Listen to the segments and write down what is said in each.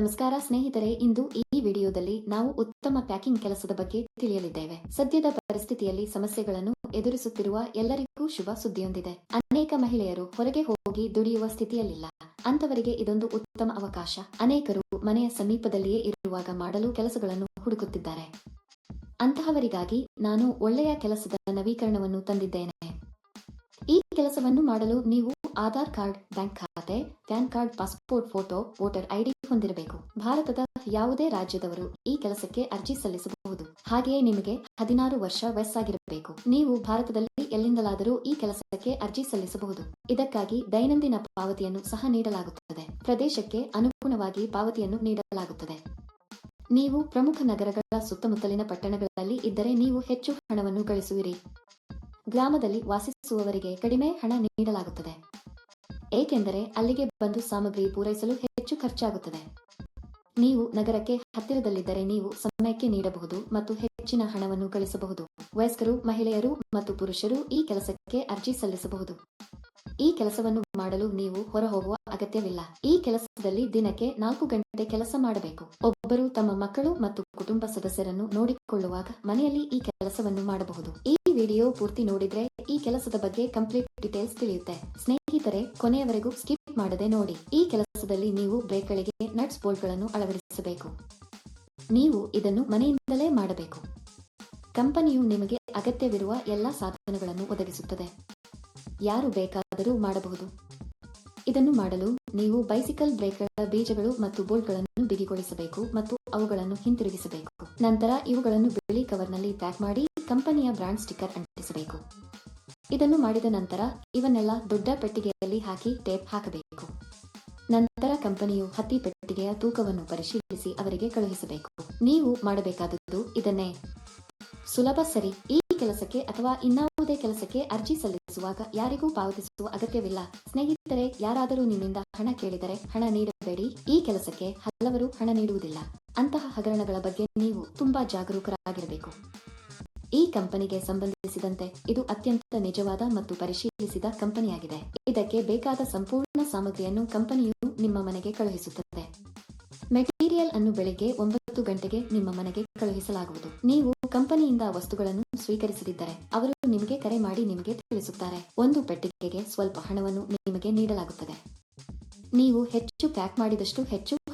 ನಮಸ್ಕಾರ ಸ್ನೇಹಿತರೆ, ಇಂದು ಈ ವಿಡಿಯೋದಲ್ಲಿ ನಾವು ಉತ್ತಮ ಪ್ಯಾಕಿಂಗ್ ಕೆಲಸದ ಬಗ್ಗೆ ತಿಳಿಯಲಿದ್ದೇವೆ. ಸದ್ಯದ ಪರಿಸ್ಥಿತಿಯಲ್ಲಿ ಸಮಸ್ಯೆಗಳನ್ನು ಎದುರಿಸುತ್ತಿರುವ ಎಲ್ಲರಿಗೂ ಶುಭ ಸುದ್ದಿಯೊಂದಿದೆ. ಅನೇಕ ಮಹಿಳೆಯರು ಹೊರಗೆ ಹೋಗಿ ದುಡಿಯುವ ಸ್ಥಿತಿಯಲ್ಲಿಲ್ಲ. ಅಂತವರಿಗೆ ಇದೊಂದು ಉತ್ತಮ ಅವಕಾಶ. ಅನೇಕರು ಮನೆಯ ಸಮೀಪದಲ್ಲಿಯೇ ಇರುವಾಗ ಮಾಡಲು ಕೆಲಸಗಳನ್ನು ಹುಡುಕುತ್ತಿದ್ದಾರೆ. ಅಂತಹವರಿಗಾಗಿ ನಾನು ಒಳ್ಳೆಯ ಕೆಲಸದ ನವೀಕರಣವನ್ನು ತಂದಿದ್ದೇನೆ. ಈ ಕೆಲಸವನ್ನು ಮಾಡಲು ನೀವು ಆಧಾರ್ ಕಾರ್ಡ್, ಬ್ಯಾಂಕ್ ಖಾತೆ, PAN card, passport photo, voter ID ಹೊಂದಿರಬೇಕು. ಭಾರತದ ಯಾವುದೇ ರಾಜ್ಯದವರು ಈ ಕೆಲಸಕ್ಕೆ ಅರ್ಜಿ ಸಲ್ಲಿಸಬಹುದು. ಹಾಗೆಯೇ ನಿಮಗೆ ಹದಿನಾರು ವರ್ಷ ವಯಸ್ಸಾಗಿರಬೇಕು. ನೀವು ಭಾರತದಲ್ಲಿ ಎಲ್ಲಿಂದಲಾದರೂ ಈ ಕೆಲಸಕ್ಕೆ ಅರ್ಜಿ ಸಲ್ಲಿಸಬಹುದು. ಇದಕ್ಕಾಗಿ ದೈನಂದಿನ ಪಾವತಿಯನ್ನು ಸಹ ನೀಡಲಾಗುತ್ತದೆ. ಪ್ರದೇಶಕ್ಕೆ ಅನುಗುಣವಾಗಿ ಪಾವತಿಯನ್ನು ನೀಡಲಾಗುತ್ತದೆ. ನೀವು ಪ್ರಮುಖ ನಗರಗಳ ಸುತ್ತಮುತ್ತಲಿನ ಪಟ್ಟಣಗಳಲ್ಲಿ ಇದ್ದರೆ ನೀವು ಹೆಚ್ಚು ಹಣವನ್ನು ಗಳಿಸುವಿರಿ. ಗ್ರಾಮದಲ್ಲಿ ವಾಸಿಸುವವರಿಗೆ ಕಡಿಮೆ ಹಣ ನೀಡಲಾಗುತ್ತದೆ. ಏಕೆಂದರೆ ಅಲ್ಲಿಗೆ ಬಂದು ಸಾಮಗ್ರಿ ಪೂರೈಸಲು ಹೆಚ್ಚು ಖರ್ಚಾಗುತ್ತದೆ. ನೀವು ನಗರಕ್ಕೆ ಹತ್ತಿರದಲ್ಲಿದ್ದರೆ ನೀವು ಸಮಯಕ್ಕೆ ನೀಡಬಹುದು ಮತ್ತು ಹೆಚ್ಚಿನ ಹಣವನ್ನು ಗಳಿಸಬಹುದು ವಯಸ್ಕರು, ಮಹಿಳೆಯರು ಮತ್ತು ಪುರುಷರು ಈ ಕೆಲಸಕ್ಕೆ ಅರ್ಜಿ ಸಲ್ಲಿಸಬಹುದು. ಈ ಕೆಲಸವನ್ನು ಮಾಡಲು ನೀವು ಹೊರಹೋಗುವ ಅಗತ್ಯವಿಲ್ಲ. ಈ ಕೆಲಸದಲ್ಲಿ ದಿನಕ್ಕೆ ನಾಲ್ಕು ಗಂಟೆ ಕೆಲಸ ಮಾಡಬೇಕು. ಒಬ್ಬರು ತಮ್ಮ ಮಕ್ಕಳು ಮತ್ತು ಕುಟುಂಬ ಸದಸ್ಯರನ್ನು ನೋಡಿಕೊಳ್ಳುವಾಗ ಮನೆಯಲ್ಲಿ ಈ ಕೆಲಸವನ್ನು ಮಾಡಬಹುದು. ವಿಡಿಯೋ ಪೂರ್ತಿ ನೋಡಿದ್ರೆ ಈ ಕೆಲಸದ ಬಗ್ಗೆ ಕಂಪ್ಲೀಟ್ ಡೀಟೇಲ್ಸ್ ತಿಳಿಯುತ್ತೆ. ಸ್ನೇಹಿತರೆ, ಕೊನೆಯವರೆಗೂ ಸ್ಕಿಪ್ ಮಾಡದೆ ನೋಡಿ. ಈ ಕೆಲಸದಲ್ಲಿ ನೀವು ಬ್ರೇಕ್ಗಳಿಗೆ ನಟ್ಸ್ ಬೋಲ್ಟ್ಗಳನ್ನು ಅಳವಡಿಸಬೇಕು. ನೀವು ಇದನ್ನು ಮನೆಯಿಂದಲೇ ಮಾಡಬೇಕು. ಕಂಪನಿಯು ನಿಮಗೆ ಅಗತ್ಯವಿರುವ ಎಲ್ಲಾ ಸಾಧನಗಳನ್ನು ಒದಗಿಸುತ್ತದೆ. ಯಾರು ಬೇಕಾದರೂ ಮಾಡಬಹುದು. ಇದನ್ನು ಮಾಡಲು ನೀವು ಬೈಸಿಕಲ್ ಬ್ರೇಕ್ಗಳ ಬೀಜಗಳು ಮತ್ತು ಬೋಲ್ಟ್ಗಳನ್ನು ಬಿಗಿಗೊಳಿಸಬೇಕು ಮತ್ತು ಅವುಗಳನ್ನು ಹಿಂತಿರುಗಿಸಬೇಕು. ನಂತರ ಇವುಗಳನ್ನು ಬಿಳಿ ಕವರ್ನಲ್ಲಿ ಪ್ಯಾಕ್ ಮಾಡಿ ಕಂಪನಿಯ ಬ್ರಾಂಡ್ ಸ್ಟಿಕ್ಕರ್ ಅಂಟಿಸಬೇಕು. ಇದನ್ನು ಮಾಡಿದ ನಂತರ ಇವನ್ನೆಲ್ಲ ದೊಡ್ಡ ಪೆಟ್ಟಿಗೆಯಲ್ಲಿ ಹಾಕಿ ಟೇಪ್ ಹಾಕಬೇಕು. ನಂತರ ಕಂಪನಿಯು ಹತ್ತಿ ಪೆಟ್ಟಿಗೆಯ ತೂಕವನ್ನು ಪರಿಶೀಲಿಸಿ ಅವರಿಗೆ ಕಳುಹಿಸಬೇಕು. ನೀವು ಮಾಡಬೇಕಾದದ್ದು ಇದನ್ನೇ. ಸುಲಭ ಸರಿ. ಈ ಕೆಲಸಕ್ಕೆ ಅಥವಾ ಇನ್ನಾವುದೇ ಕೆಲಸಕ್ಕೆ ಅರ್ಜಿ ಸಲ್ಲಿಸುವಾಗ ಯಾರಿಗೂ ಪಾವತಿಸುವ ಅಗತ್ಯವಿಲ್ಲ. ಸ್ನೇಹಿತರೆ, ಯಾರಾದರೂ ನಿಮ್ಮಿಂದ ಹಣ ಕೇಳಿದರೆ ಹಣ ನೀಡಬೇಡಿ. ಈ ಕೆಲಸಕ್ಕೆ ಹಲವರು ಹಣ ನೀಡುವುದಿಲ್ಲ. ಅಂತಹ ಹಗರಣಗಳ ಬಗ್ಗೆ ನೀವು ತುಂಬಾ ಜಾಗರೂಕರಾಗಿರಬೇಕು. ಈ ಕಂಪನಿಗೆ ಸಂಬಂಧಿಸಿದಂತೆ ಇದು ಅತ್ಯಂತ ನಿಜವಾದ ಮತ್ತು ಪರಿಶೀಲಿಸಿದ ಕಂಪನಿಯಾಗಿದೆ. ಇದಕ್ಕೆ ಬೇಕಾದ ಸಂಪೂರ್ಣ ಸಾಮಗ್ರಿಯನ್ನು ಕಂಪನಿಯು ನಿಮ್ಮ ಮನೆಗೆ ಕಳುಹಿಸುತ್ತದೆ. ಮೆಟೀರಿಯಲ್ ಅನ್ನು ಬೆಳಿಗ್ಗೆ ಒಂಬತ್ತು ಗಂಟೆಗೆ ನಿಮ್ಮ ಮನೆಗೆ ಕಳುಹಿಸಲಾಗುವುದು. ನೀವು ಕಂಪನಿಯಿಂದ ವಸ್ತುಗಳನ್ನು ಸ್ವೀಕರಿಸದಿದ್ದರೆ ಅವರು ನಿಮಗೆ ಕರೆ ಮಾಡಿ ನಿಮಗೆ ತಿಳಿಸುತ್ತಾರೆ. ಒಂದು ಪೆಟ್ಟಿಗೆಗೆ ಸ್ವಲ್ಪ ಹಣವನ್ನು ನಿಮಗೆ ನೀಡಲಾಗುತ್ತದೆ. ನೀವು ಹೆಚ್ಚು ಪ್ಯಾಕ್ ಮಾಡಿದಷ್ಟು ಹೆಚ್ಚು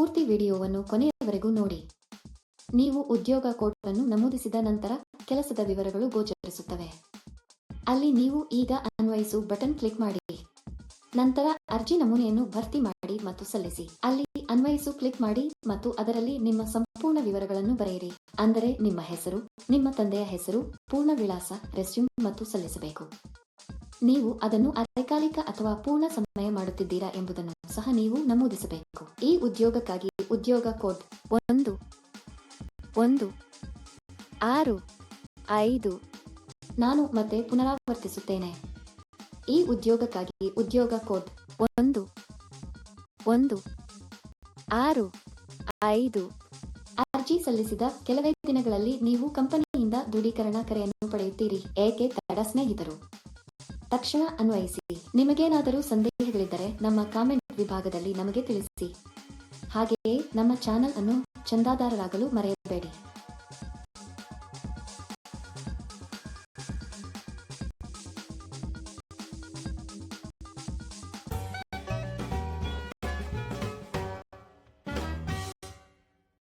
ಪೂರ್ತಿ ವಿಡಿಯೋವನ್ನು ಕೊನೆಯವರೆಗೂ ನೋಡಿ. ನೀವು ಉದ್ಯೋಗ ಕೋಟನ್ನು ನಮೂದಿಸಿದ ನಂತರ ಕೆಲಸದ ವಿವರಗಳು ಗೋಚರಿಸುತ್ತವೆ. ಅಲ್ಲಿ ನೀವು ಈಗ ಅನ್ವಯಿಸು ಬಟನ್ ಕ್ಲಿಕ್ ಮಾಡಿ. ನಂತರ ಅರ್ಜಿ ನಮೂನೆಯನ್ನು ಭರ್ತಿ ಮಾಡಿ ಮತ್ತು ಸಲ್ಲಿಸಿ. ಅಲ್ಲಿ ಅನ್ವಯಿಸು ಕ್ಲಿಕ್ ಮಾಡಿ ಮತ್ತು ಅದರಲ್ಲಿ ನಿಮ್ಮ ಸಂಪೂರ್ಣ ವಿವರಗಳನ್ನು ಬರೆಯಿರಿ. ಅಂದರೆ ನಿಮ್ಮ ಹೆಸರು, ನಿಮ್ಮ ತಂದೆಯ ಹೆಸರು ಪೂರ್ಣ ವಿಳಾಸ ರೆಸ್ಯೂಮ್ ಮತ್ತು ಸಲ್ಲಿಸಬೇಕು. ನೀವು ಅದನ್ನು ಅರೆಕಾಲಿಕ ಅಥವಾ ಪೂರ್ಣ ಸಮಯ ಮಾಡುತ್ತಿದ್ದೀರಾ ಎಂಬುದನ್ನು ಸಹ ನೀವು ನಮೂದಿಸಬೇಕು. ಈ ಉದ್ಯೋಗಕ್ಕಾಗಿ ಉದ್ಯೋಗ ಕೋಡ್ ಒಂದು ಒಂದು, ಆರು, ಐದು ನಾನು ಮತ್ತೆ ಪುನರಾವರ್ತಿಸುತ್ತೇನೆ. ಈ ಉದ್ಯೋಗಕ್ಕಾಗಿ ಉದ್ಯೋಗ ಕೋಡ್ ಒಂದು ಒಂದು, ಆರು, ಐದು ಅರ್ಜಿ ಸಲ್ಲಿಸಿದ ಕೆಲವೇ ದಿನಗಳಲ್ಲಿ ನೀವು ಕಂಪನಿಯಿಂದ ದೃಢೀಕರಣ ಕರೆಯನ್ನು ಪಡೆಯುತ್ತೀರಿ. ಏಕೆ? ತಡ ಸ್ನೇಹಿತರು. ತಕ್ಷಣ ಅನ್ವಯಿಸಿ. ನಿಮಗೇನಾದರೂ ಸಂದೇಹಗಳಿದ್ದರೆ ನಮ್ಮ ಕಾಮೆಂಟ್ ವಿಭಾಗದಲ್ಲಿ ನಮಗೆ ತಿಳಿಸಿ. ಹಾಗೆಯೇ ನಮ್ಮ ಚಾನೆಲ್ ಅನ್ನು ಚಂದಾದಾರರಾಗಲು ಮರೆಯಬೇಡಿ.